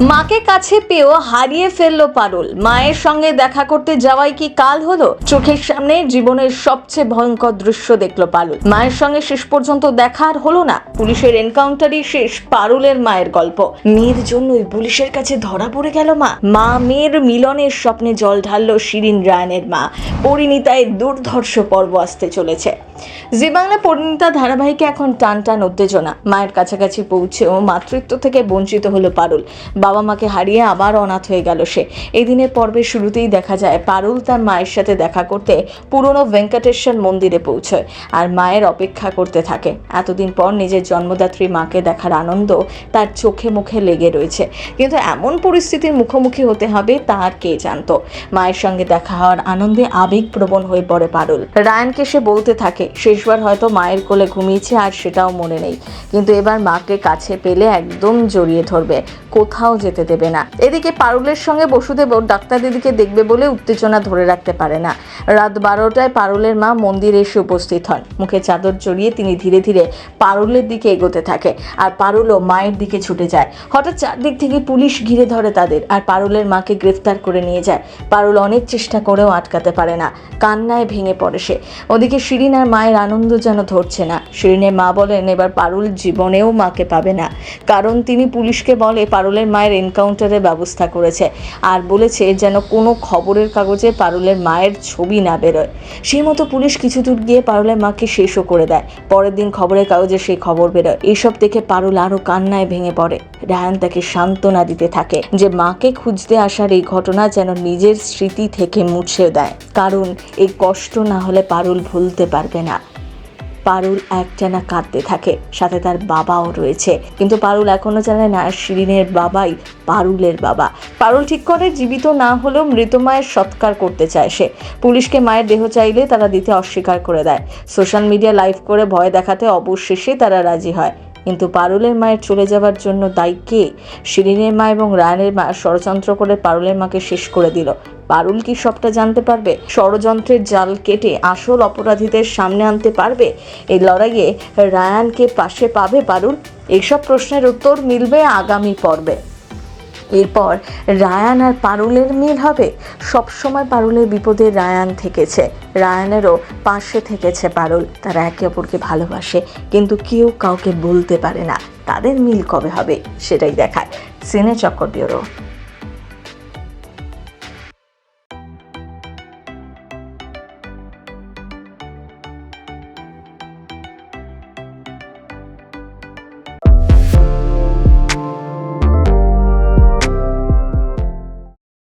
মাকে কাছে পেয়েও হারিয়ে ফেলল পারুল। মায়ের সঙ্গে দেখা করতে যাওয়াই কি কাল হলো? চোখের সামনে জীবনের সবচেয়ে ভয়ঙ্কর দৃশ্য দেখল পারুল। মায়ের সঙ্গে শেষ পর্যন্ত দেখা আর হলো না। পুলিশের এনকাউন্টারই শেষ পারুলের মায়ের গল্প। মেয়ের জন্যই পুলিশের কাছে ধরা পড়ে গেল মা। মা মেয়ের মিলনের স্বপ্নে জল ঢাললো শিরিন রায়নের মা। পরিণীতায় দুর্ধর্ষ পর্ব আসতে চলেছে। জি বাংলা পরিণীতা ধারাবাহিকে এখন টান টান উত্তেজনা। মায়ের কাছাকাছি পৌঁছেও মাতৃত্ব থেকে বঞ্চিত হলো পারুল। বাবা মাকে হারিয়ে আবার অনাথ হয়ে গেল সে। এই দিনের পর্বের শুরুতেই দেখা যায়, পারুল তার মায়ের সাথে দেখা করতে পুরনো ভেঙ্কটেশ্বর মন্দিরে পৌঁছয় আর মায়ের অপেক্ষা করতে থাকে। এতদিন পর নিজের জন্মদাত্রী মাকে দেখার আনন্দ তার চোখে মুখে লেগে রয়েছে। কিন্তু এমন পরিস্থিতির মুখোমুখি হতে হবে তা আর কে জানতো? মায়ের সঙ্গে দেখা হওয়ার আনন্দে আবেগপ্রবণ হয়ে পড়ে পারুল। রায়ানকে সে বলতে থাকে শেষবার হয়তো মায়ের কোলে ঘুমিয়েছে আর সেটাও মনে নেই। কিন্তু এবার মাকে কাছে পেলে একদম জড়িয়ে ধরবে, কোথাও যেতে দেবে না। এদিকে পারুলের সঙ্গে বসুদেব ডাক্তার দিদিকে দেখবে বলে উত্তেজনা ধরে রাখতে পারে না। রাত বারোটায় পারুলের মা মন্দিরে এসে উপস্থিত হন। মুখে চাদর জড়িয়ে তিনি ধীরে ধীরে পারুলের দিকে এগোতে থাকে আর পারুলও মায়ের দিকে ছুটে যায়। হঠাৎ চারদিক থেকে পুলিশ ঘিরে ধরে তাদের আর পারুলের মাকে গ্রেফতার করে নিয়ে যায়। পারুল অনেক চেষ্টা করেও আটকাতে পারে না। কান্নায় ভেঙে পড়ে সে। ওদিকে শিরিন আর মায়ের আনন্দ যেন ধরছে না। শিরিনের মা বলেন, এবার পারুল জীবনেও মাকে পাবে না। কারণ তিনি পুলিশকে বলে, পারুলের মায়ের এনকাউন্টারের ব্যবস্থা করেছে। আর বলেছে, যেন কোনো খবরের কাগজে পারুলের মায়ের ছবি না বেরোয়। সেই মতো পুলিশ কিছু দূর গিয়ে পারুলের মাকে শেষও করে দেয়। পরের দিন খবরের কাগজে সেই খবর বেরোয়। এইসব দেখে পারুল আরও কান্নায় ভেঙে পড়ে। রায়ান তাকে সান্ত্বনা দিতে থাকে যে, মাকে খুঁজতে আসার এই ঘটনা যেন নিজের স্মৃতি থেকে মুছে দেয়। কারণ, এই কষ্ট না হলে পারুল ভুলতে পারবে না। পারুল একটানা কাঁদতে থাকে, সাথে তার বাবাও রয়েছে। কিন্তু পারুল এখনও জানে না, শিরিনের বাবাই পারুলের বাবা। পারুল ঠিক করে জীবিত না হলেও মৃত মায়ের সৎকার করতে চায় সে। পুলিশকে মায়ের দেহ চাইলে তারা দিতে অস্বীকার করে দেয়। সোশ্যাল মিডিয়া লাইভ করে ভয় দেখাতে অবশেষে তারা রাজি হয়। কিন্তু পারুলের মায়ের চলে যাবার জন্য দায়ী কে? শিরিনের মা এবং রায়নের মা ষড়যন্ত্র করে পারুলের মাকে শেষ করে দিল। পারুল কি সবটা জানতে পারবে? ষড়যন্ত্রের জাল কেটে আসল অপরাধীদের সামনে আনতে পারবে? এই লড়াইয়ে রায়ানকে পাশে পাবে পারুল? এইসব প্রশ্নের উত্তর মিলবে আগামী পর্বে। এরপর রায়ান আর পারুলের মিল হবে? সবসময় পারুলের বিপদে রায়ান থেকেছে। রায়ানেরও পাশে থেকেছে পারুল। তারা একে অপরকে ভালোবাসে, কিন্তু কেউ কাউকে বলতে পারে না তাদের মিল কবে হবে সেটাই দেখায়। সিনে চক্কর ব্যুরো।